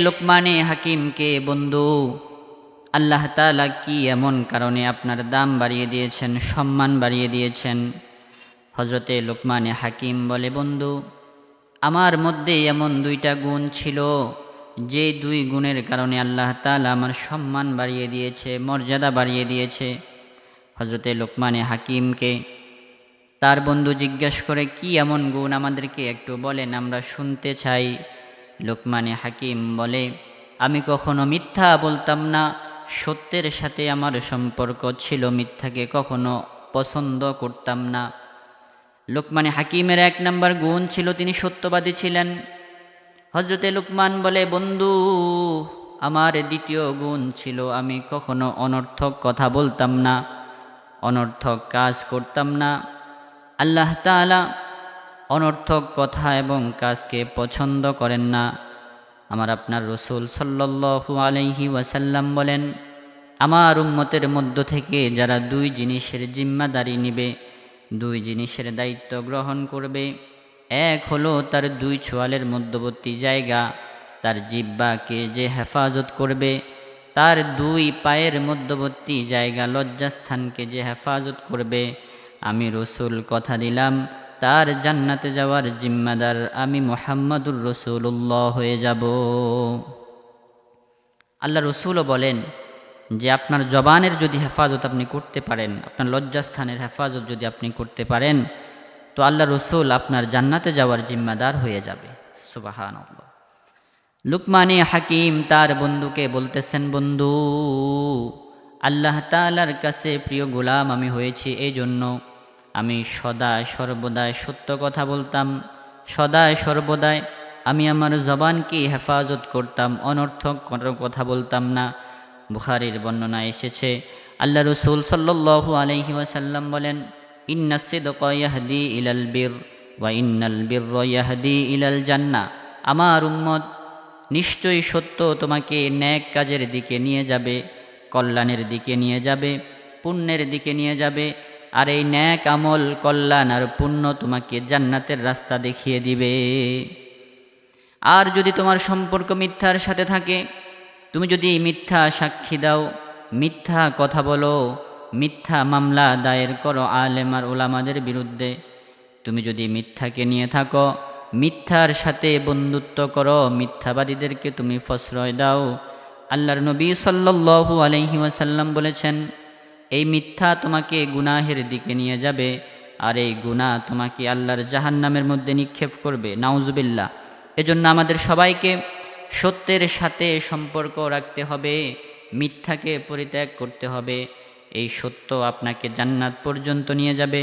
লোকমানে হাকিমকে বন্ধু, আল্লাহ তাআলা কি এমন কারণে আপনার দাম বাড়িয়ে দিয়েছেন, সম্মান বাড়িয়ে দিয়েছেন? হজরতে লোকমানে হাকিম বলে, বন্ধু, আমার মধ্যে এমন দুইটা গুণ ছিল, যে দুই গুণের কারণে আল্লাহ তালা আমার সম্মান বাড়িয়ে দিয়েছে, মর্যাদা বাড়িয়ে দিয়েছে। হজরতে লোকমানে হাকিমকে তার বন্ধু জিজ্ঞেস করে, কি এমন গুণ আমাদেরকে একটু বলেন, আমরা শুনতে চাই। লোকমানে হাকিম বলে, আমি কখনো মিথ্যা বলতাম না। সত্যের সাথে আমার সম্পর্ক ছিল মিথ্যাকে কখনো পছন্দ করতাম না। লোকমানে হাকিমের এক নাম্বার গুণ ছিল তিনি সত্যবাদী ছিলেন। হজরতে লুকমান বলে, বন্ধু, আমার দ্বিতীয় গুণ ছিল আমি কখনো অনর্থক কথা বলতাম না, অনর্থক কাজ করতাম না। আল্লাহ তাআলা অনর্থক কথা এবং কাজকে পছন্দ করেন না। আমার আপনার রসুল সাল্লাল্লাহু আলাইহি ওয়াসাল্লাম বলেন, আমার উম্মতের মধ্য থেকে যারা দুই জিনিসের জিম্মাদারি নিবে, দুই জিনিসের দায়িত্ব গ্রহণ করবে। এক হলো তার দুই ছোয়ালের মধ্যবর্তী জায়গা, তার জিব্বাকে যে হেফাজত করবে, তার দুই পায়ের মধ্যবর্তী জায়গা লজ্জাস্থানকে যে হেফাজত করবে। আমি রসুল কথা দিলাম তার জান্নাতে যাওয়ার জিম্মাদার আমি মোহাম্মদুর রসুল্লাহ হয়ে যাব। আল্লাহ রসুলও বলেন যে আপনার জবানের যদি হেফাজত আপনি করতে পারেন, আপনার লজ্জাস্থানের হেফাজত যদি আপনি করতে পারেন, তো আল্লাহ রসুল আপনার জান্নাতে যাওয়ার জিম্মাদার হয়ে যাবে। সুবাহান লুকমানে হাকিম তার বন্ধুকে বলতেছেন, বন্ধু, আল্লাহ তালার কাছে প্রিয় গোলাম আমি হয়েছি এই জন্য আমি সদায় সর্বদাই সত্য কথা বলতাম সদায় সর্বদাই আমি আমার জবানকে হেফাজত করতাম, অনর্থক কোনো কথা বলতাম না। বুখারির বর্ণনা এসেছে, আল্লাহ রসুল সাল্লু আলহি ওয়াসাল্লাম বলেন ইন্নাসিদি ইলাল বীর, ওয়া ইন্নাল বীর ইয়াহদি ইলাল জান্না। আমার উম্মত নিশ্চয়ই সত্য তোমাকে ন্যাক কাজের দিকে নিয়ে যাবে, কল্যাণের দিকে নিয়ে যাবে, পুণ্যের দিকে নিয়ে যাবে আর এই ন্যাক আমল কল্যাণ আর পুণ্য তোমাকে জান্নাতের রাস্তা দেখিয়ে দিবে। আর যদি তোমার সম্পর্ক মিথ্যার সাথে থাকে, তুমি যদি মিথ্যা সাক্ষী দাও, মিথ্যা কথা বলো, মিথ্যা মামলা দায়ের করো আলেমার ওলামাদের বিরুদ্ধে, তুমি যদি মিথ্যাকে নিয়ে থাকো, মিথ্যার সাথে বন্ধুত্ব করো, মিথ্যাবাদীদেরকে তুমি ফসরয় দাও। আল্লাহর নবী সাল্লু আলহি বলেছেন এই মিথ্যা তোমাকে গুনাহের দিকে নিয়ে যাবে, আর এই গুনাহ তোমাকে আল্লাহর জাহান্নামের মধ্যে নিক্ষেপ করবে নাউজুবিল্লা এজন্য আমাদের সবাইকে সত্যের সাথে সম্পর্ক রাখতে হবে, মিথ্যাকে পরিত্যাগ করতে হবে। এই সত্য আপনাকে জান্নাত পর্যন্ত নিয়ে যাবে,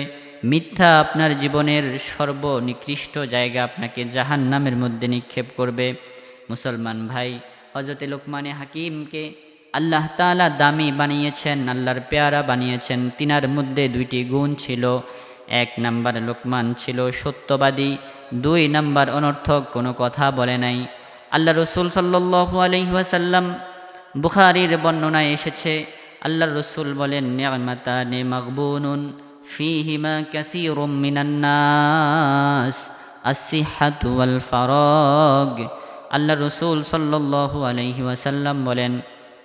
মিথ্যা আপনার জীবনের সর্বনিকৃষ্ট জায়গা আপনাকে জাহান নামের মধ্যে নিক্ষেপ করবে। মুসলমান ভাই হজরতে লোকমানে হাকিমকে আল্লাহ তালা দামি বানিয়েছেন, আল্লাহর পেয়ারা বানিয়েছেন। তিনার মধ্যে দুইটি গুণ ছিল। এক নাম্বার লোকমান ছিল সত্যবাদী, দুই নাম্বার অনর্থক, কোনো কথা বলে নাই। আল্লাহ রসুল সাল্লু আলহিহাসাল্লাম বুখারির বর্ণনায় এসেছে, আল্লাহ রসুল বলেন, নিয়ামাতা নে মকবুনুন ফিহিমা কাসীরুম মিনান নাস আসিহাতু ওয়াল ফারাগ। আল্লাহ রসুল সাল্লাল্লাহু আলাইহি ওয়াসাল্লাম বলেন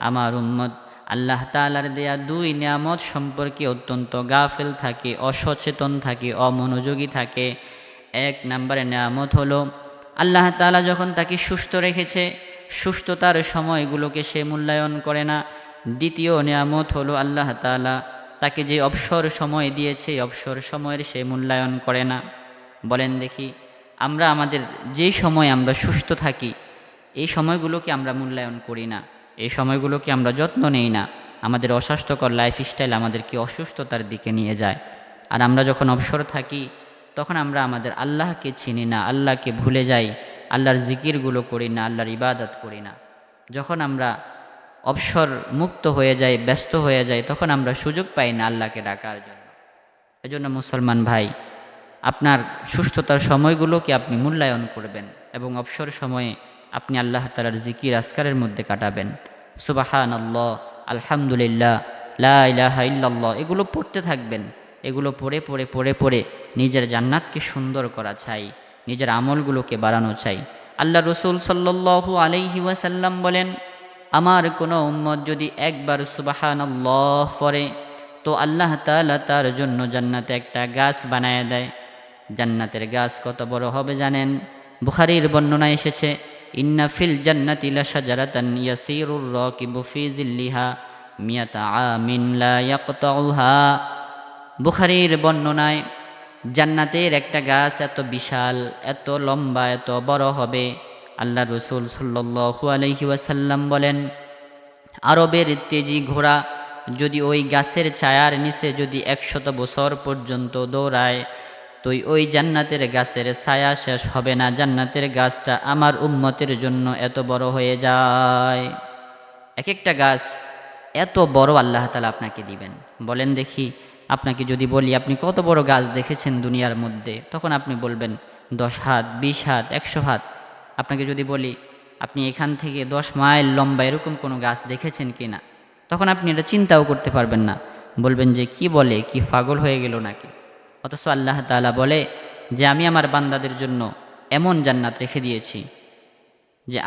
আমার উম্মত, আল্লাহ তাআলার দেয়া দুই নিয়ামত সম্পর্কে অত্যন্ত গাফেল থাকে, অসচেতন থাকে, অমনোযোগী থাকে। এক নম্বরে নিয়ামত হলো, আল্লাহ তাআলা যখন তাকে সুস্থ রেখেছে, সুস্থতার সময়গুলোকে সে মূল্যায়ন করে না। দ্বিতীয় নিয়ামত হলো, আল্লাহ তাআলা তাকে যে অবসর সময় দিয়েছে অবসর সময়ের সে মূল্যায়ন করে না। বলেন দেখি, আমরা আমাদের যে সময় আমরা সুস্থ থাকি, এই সময়গুলোকে আমরা মূল্যায়ন করি না। এই সময়গুলোকে আমরা যত্ন নেই না। আমাদের অস্বাস্থ্যকর লাইফস্টাইল আমাদেরকে অসুস্থতার দিকে নিয়ে যায়। আর আমরা যখন অবসর থাকি, তখন আমরা আমাদের আল্লাহকে চিনি না, আল্লাহকে ভুলে যাই, আল্লাহর জিকিরগুলো করি না, আল্লাহর ইবাদত করি না। যখন আমরা অবসর মুক্ত হয়ে যাই, ব্যস্ত হয়ে যাই, তখন আমরা সুযোগ পাই না আল্লাহকে ডাকার জন্য। এজন্য মুসলমান ভাই, আপনার সুস্থতার সময়গুলোকে আপনি মূল্যায়ন করবেন এবং অবসর সময়ে আপনি আল্লাহ তালার জিকির আসকারের মধ্যে কাটাবেন। সুবাহান আল্লাহ আলহামদুলিল্লাহ, লা ইলাহা ইল্লাল্লাহ, এগুলো পড়তে থাকবেন। এগুলো পড়ে পড়ে পড়ে পড়ে নিজের জান্নাতকে সুন্দর করা চাই, নিজের আমলগুলোকে বাড়ানো চাই। আল্লাহ রসুল সাল্লু আলাইহি ওয়াসাল্লাম বলেন, আমার কোনো উম্মত যদি একবার সুবাহান আল্লাহ পরে তো আল্লাহ তালা তার জন্য জান্নাতে একটা গাছ বানায় দেয়। জান্নাতের গাছ কত বড় হবে জানেন? বুখারির বর্ণনা এসেছে ইন্না ফিল জান্নাতি ইয়াসিরুর রাকিবু ফি জিল্লিহা মিয়াতা আমিন লা বর্ণনায়, জান্নাতের একটা গাছ এত বিশাল, এত লম্বা, এত বড় হবে। আল্লাহ রসুল সাল্লু আলহি ওয়াসাল্লাম বলেন, আরবের তেজি ঘোড়া যদি ওই গাছের ছায়ার নিচে যদি একশত বছর পর্যন্ত দৌড়ায় তো ওই জান্নাতের গাছের ছায়া শেষ হবে না। জান্নাতের গাছটা আমার উম্মতের জন্য এত বড় হয়ে যায়। এক একটা গাছ এত বড় আল্লাহ তালা আপনাকে দিবেন। বলেন দেখি, আপনাকে যদি বলি, আপনি কত বড় গাছ দেখেছেন দুনিয়ার মধ্যে? তখন আপনি বলবেন, দশ হাত, বিশ হাত, একশো হাত। আপনাকে যদি বলি, আপনি এখান থেকে দশ মাইল লম্বা এরকম কোনো গাছ দেখেছেন কি না? তখন আপনি এটা চিন্তাও করতে পারবেন না। বলবেন যে, কি বলে, কি পাগল হয়ে গেল নাকি? অথচ আল্লাহ তালা বলে যে আমি আমার বান্দাদের জন্য এমন জান্নাত রেখে দিয়েছি যে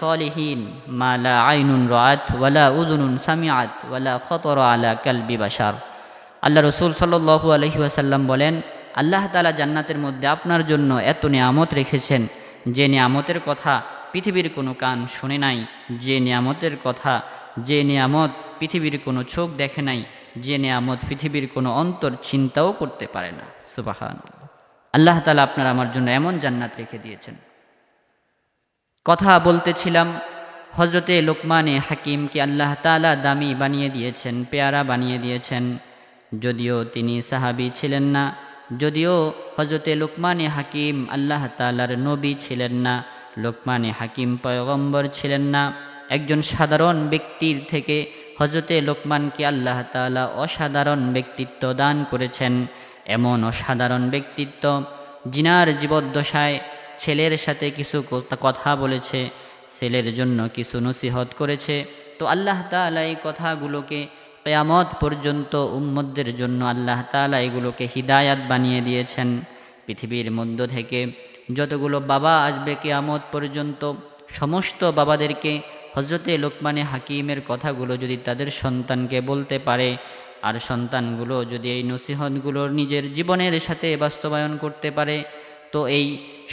সলিহীন মালা আইনুন ওয়ালা উজুনুন সামিয়াত ওয়ালা বাসার আল্লাহ রসুল সাল্লু আলহি আসাল্লাম বলেন, আল্লাহ তালা জান্নাতের মধ্যে আপনার জন্য এত নিয়ামত রেখেছেন যে নিয়ামতের কথা পৃথিবীর কোনো কান শুনে নাই, যে নিয়ামতের কথা, যে নিয়ামত পৃথিবীর কোনো চোখ দেখে নাই যে নিয়ামত পৃথিবীর কোনো অন্তর চিন্তাও করতে পারে না। সুবাহান আল্লাহ তালা আপনার আমার জন্য এমন জান্নাত রেখে দিয়েছেন। কথা বলতেছিলাম হজরতে লোকমানে হাকিমকে আল্লাহ তালা দামি বানিয়ে দিয়েছেন, পেয়ারা বানিয়ে দিয়েছেন। যদিও তিনি সাহাবি ছিলেন না, যদিও হজরতে লোকমানে হাকিম আল্লাহ তালার নবী ছিলেন না, লোকমানে হাকিম পয়গম্বর ছিলেন না। একজন সাধারণ ব্যক্তির থেকে হজরতে লোকমানকে আল্লাহ তালা অসাধারণ ব্যক্তিত্ব দান করেছেন। এমন অসাধারণ ব্যক্তিত্ব জিনার জীবদ্দশায় ছেলের সাথে কিছু কথা বলেছে, ছেলের জন্য কিছু নসিহত করেছে। তো আল্লাহ তালা এই কথাগুলোকে কেয়ামত পর্যন্ত উম্মদের জন্য আল্লাহ তালা এগুলোকে হিদায়াত বানিয়ে দিয়েছেন। পৃথিবীর মধ্য থেকে যতগুলো বাবা আসবে কেয়ামত পর্যন্ত সমস্ত বাবাদেরকে হজরতে লোকমানে হাকিমের কথাগুলো যদি তাদের সন্তানকে বলতে পারে, আর সন্তানগুলো যদি এই নসিহতগুলো নিজের জীবনের সাথে বাস্তবায়ন করতে পারে, তো এই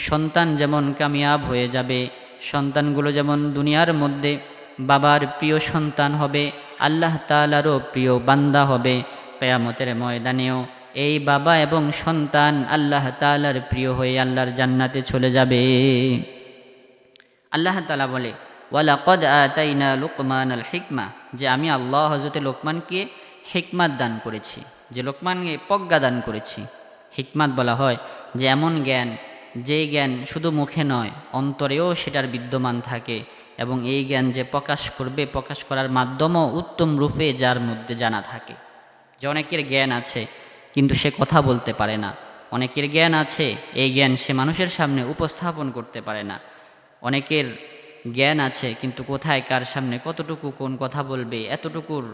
সন্তান যেমন কামিয়াব হয়ে যাবে, সন্তানগুলো যেমন দুনিয়ার মধ্যে বাবার প্রিয় সন্তান হবে, আল্লাহ তালারও প্রিয় বান্দা হবে পেয়ামতের ময়দানেও। এই বাবা এবং সন্তান আল্লাহ তালার প্রিয় হয়ে আল্লাহর জান্নাতে চলে যাবে। আল্লাহ তালা বলে ওয়ালা কদ আতাইনা লোকমান আল হিকমা, যে আমি আল্লাহ হজরতে লোকমানকে হিকমাত দান করেছি, যে লোকমানকে প্রজ্ঞা দান করেছি। হিকমাত বলা হয় যে এমন জ্ঞান, যে জ্ঞান শুধু মুখে নয়, অন্তরেও সেটার বিদ্যমান থাকে এবং এই জ্ঞান যে প্রকাশ করবে, প্রকাশ করার মাধ্যমও উত্তম রূপে যার মধ্যে জানা থাকে। যে অনেকের জ্ঞান আছে, কিন্তু সে কথা বলতে পারে না। অনেকের জ্ঞান আছে, এই জ্ঞান সে মানুষের সামনে উপস্থাপন করতে পারে না। অনেকের জ্ঞান আছে, কিন্তু কোথায় কার সামনে কতটুকু কোন কথা বলবে, এতটুকুর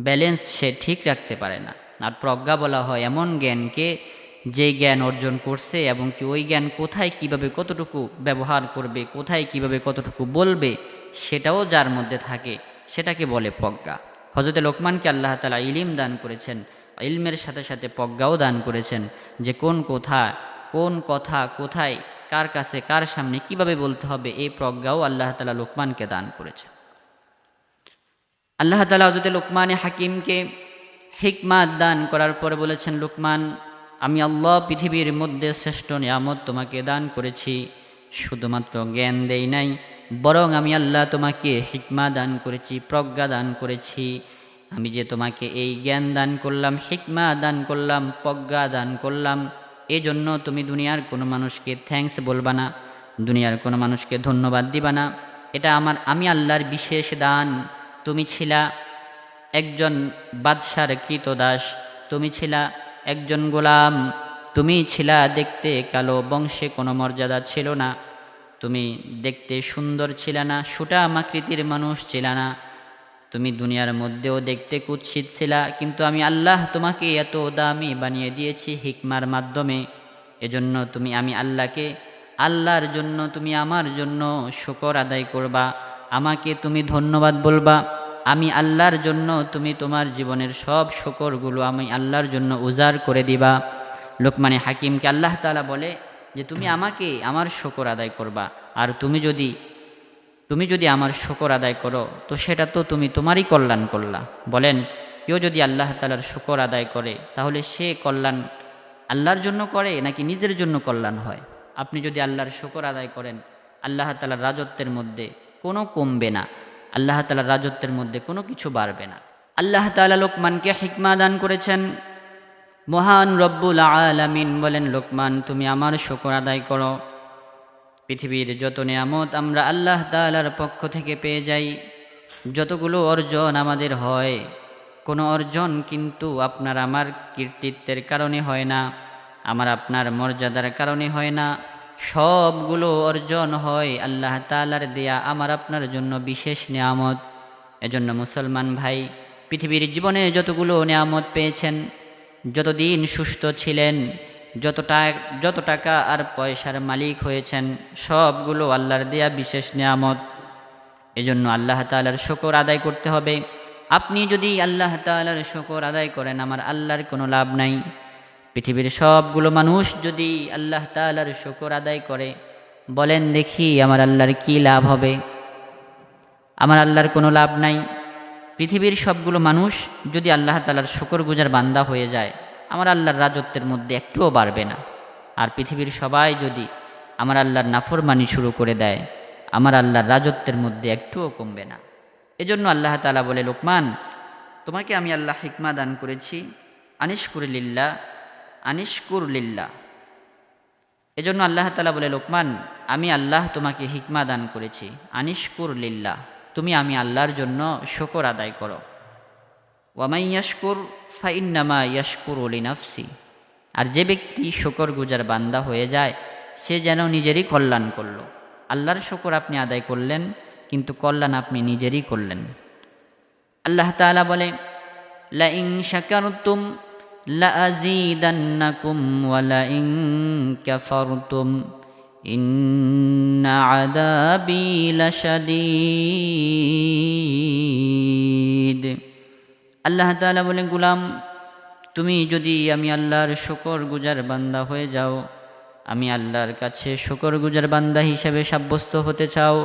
ব্যালেন্স সে ঠিক রাখতে পারে না। আর প্রজ্ঞা বলা হয় এমন জ্ঞানকে যে জ্ঞান অর্জন করছে এবং কি ওই জ্ঞান কোথায় কীভাবে কতটুকু ব্যবহার করবে, কোথায় কীভাবে কতটুকু বলবে, সেটাও যার মধ্যে থাকে, সেটাকে বলে প্রজ্ঞা। হজরত লোকমানকে আল্লাহ তালা ইলিম দান করেছেন, ইলমের সাথে সাথে প্রজ্ঞাও দান করেছেন যে কোন কোথা, কোন কথা কোথায় কার কাছে, কার সামনে, কীভাবে বলতে হবে? এই প্রজ্ঞাও আল্লাহ তালা লোকমানকে দান করেছেন। আল্লাহ তালা হজরত লোকমানে হাকিমকে হিকমাত দান করার পরে বলেছেন, লোকমান, আমি আল্লাহ পৃথিবীর মধ্যে শ্রেষ্ঠ নিয়ামত তোমাকে দান করেছি। শুধুমাত্র জ্ঞান দেই নাই, বরং আমি আল্লাহ তোমাকে হিকমা দান করেছি, প্রজ্ঞা দান করেছি। আমি যে তোমাকে এই জ্ঞান দান করলাম হিকমা দান করলাম, প্রজ্ঞা দান করলাম এই জন্য তুমি দুনিয়ার কোনো মানুষকে থ্যাঙ্কস বলবা না, দুনিয়ার কোনো মানুষকে ধন্যবাদ দিবা না। এটা আমার, আমি আল্লাহর বিশেষ দান। তুমি ছিলা একজন বাদশার কৃতদাস তুমি ছিলা একজন গোলাম। তুমি ছিলা দেখতে কালো, বংশে কোনো মর্যাদা ছিল না। তুমি দেখতে সুন্দর ছিল না, সুটা আকৃতির মানুষ ছিল না। তুমি দুনিয়ার মধ্যেও দেখতে কুৎসিত ছিলা, কিন্তু আমি আল্লাহ তোমাকে এত দামি বানিয়ে দিয়েছি হিকমার মাধ্যমে। এজন্য তুমি, আমি আল্লাহকে, আল্লাহর জন্য তুমি আমার জন্য শুকর আদায় করবা, আমাকে তুমি ধন্যবাদ বলবা। আমি আল্লাহর জন্য তুমি তোমার জীবনের সব শুকরগুলো আমি আল্লাহর জন্য উজাড় করে দিবা। লোকমানে হাকিমকে আল্লাহ তালা বলে যে, তুমি আমাকে আমার শুকর আদায় করবা। আর তুমি যদি তুমি যদি আমার শকর আদায় করো, তো সেটা তো তুমি তোমারই কল্যাণ করলা। বলেন, কেউ যদি আল্লাহ তালার শকর আদায় করে, তাহলে সে কল্যাণ আল্লাহর জন্য করে নাকি নিজের জন্য কল্যাণ হয়? আপনি যদি আল্লাহর শকর আদায় করেন, আল্লাহ তালার রাজত্বের মধ্যে কোনো কমবে না। আল্লাহ তালার রাজত্বের মধ্যে কোনো কিছু বাড়বে না। আল্লাহ তালা লোকমানকে হিকমা দান করেছেন। মহান রব্বুল আলামিন বলেন, লোকমান, তুমি আমার শুকর আদায় করো। পৃথিবীর যত নিয়ামত আমরা আল্লাহ তালার পক্ষ থেকে পেয়ে যাই, যতগুলো অর্জন আমাদের হয়, কোনো অর্জন কিন্তু আপনার আমার কীর্তিত্বের কারণে হয় না, আমার আপনার মর্যাদার কারণে হয় না। সবগুলো অর্জন হয় আল্লাহ তালার দেয়া আমার আপনার জন্য বিশেষ নিয়ামত। এজন্য মুসলমান ভাই, পৃথিবীর জীবনে যতগুলো নিয়ামত পেয়েছেন, যতদিন সুস্থ ছিলেন যত যত টাকা আর পয়সার মালিক হয়েছেন, সবগুলো আল্লাহর দেয়া বিশেষ নিয়ামত। এজন্য আল্লাহ তালার শকর আদায় করতে হবে। আপনি যদি আল্লাহ তালার শকর আদায় করেন, আমার আল্লাহর কোনো লাভ নাই। পৃথিবীর সবগুলো মানুষ যদি আল্লাহ তালার শকর আদায় করে, বলেন, দেখি আমার আল্লাহর কি লাভ হবে? আমার আল্লাহর কোনো লাভ নাই। পৃথিবীর সবগুলো মানুষ যদি আল্লাহ তালার শকর গুজার বান্দা হয়ে যায় আমার আল্লাহর রাজত্বের মধ্যে একটুও বাড়বে না। আর পৃথিবীর সবাই যদি আমার আল্লাহর নাফরমানি শুরু করে দেয়, আমার আল্লাহর রাজত্বের মধ্যে একটুও কমবে না। এজন্য আল্লাহ তালা বলে, লোকমান, তোমাকে আমি আল্লাহ হিকমা দান করেছি। আনিশকুর লিল্লা আনিশকুর লিল্লা এজন্য আল্লাহ তালা বলে, লোকমান, আমি আল্লাহ তোমাকে হিকমা দান করেছি। আনিশকুর লিল্লা তুমি আমি আল্লাহর জন্য শকর আদায় করো। ওয়ামাই ইয়াশকুর ফাইন্নামা ইয়াশকুর অলি নাফসি আর যে ব্যক্তি শকর গুজার বান্দা হয়ে যায়, সে যেন নিজেরই কল্যাণ করল। আল্লাহর শকর আপনি আদায় করলেন, কিন্তু কল্যাণ আপনি নিজেরই করলেন। আল্লাহ তাআলা বলে লা ইন শাকারতুম লা ইন কাফারতুম, ইন্না আযাবি লাশাদীদ। আল্লাহ তাআলা বলে গুলাম, তুমি যদি আমি আল্লাহর শকর গুজার বান্দা হয়ে যাও, আমি আল্লাহর কাছে শকর গুজার বান্দা হিসেবে সাব্যস্ত হতে চাও,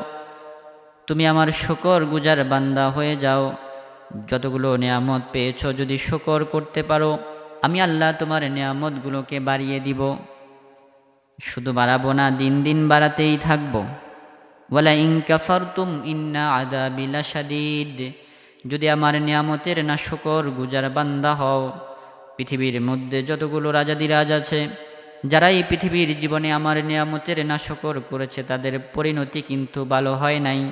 তুমি আমার শকর গুজার বান্দা হয়ে যাও। যতগুলো নিয়ামত পেয়েছ, যদি শকর করতে পারো, আমি আল্লাহ তোমার নিয়ামতগুলোকে বাড়িয়ে দিব। শুধু বাড়াবো না, দিন দিন বাড়াতেই থাকব। ওয়ালা ইনকাফারতুম ইন্না আদাবিলা শাদিদ যদি আমার নিয়ামতের না শকর গুজার বান্দা হও, পৃথিবীর মধ্যে যতগুলো রাজাদিরাজ আছে যারা এই পৃথিবীর জীবনে আমার নিয়ামতের না শকর করেছে, তাদের পরিণতি কিন্তু ভালো হয় নাই।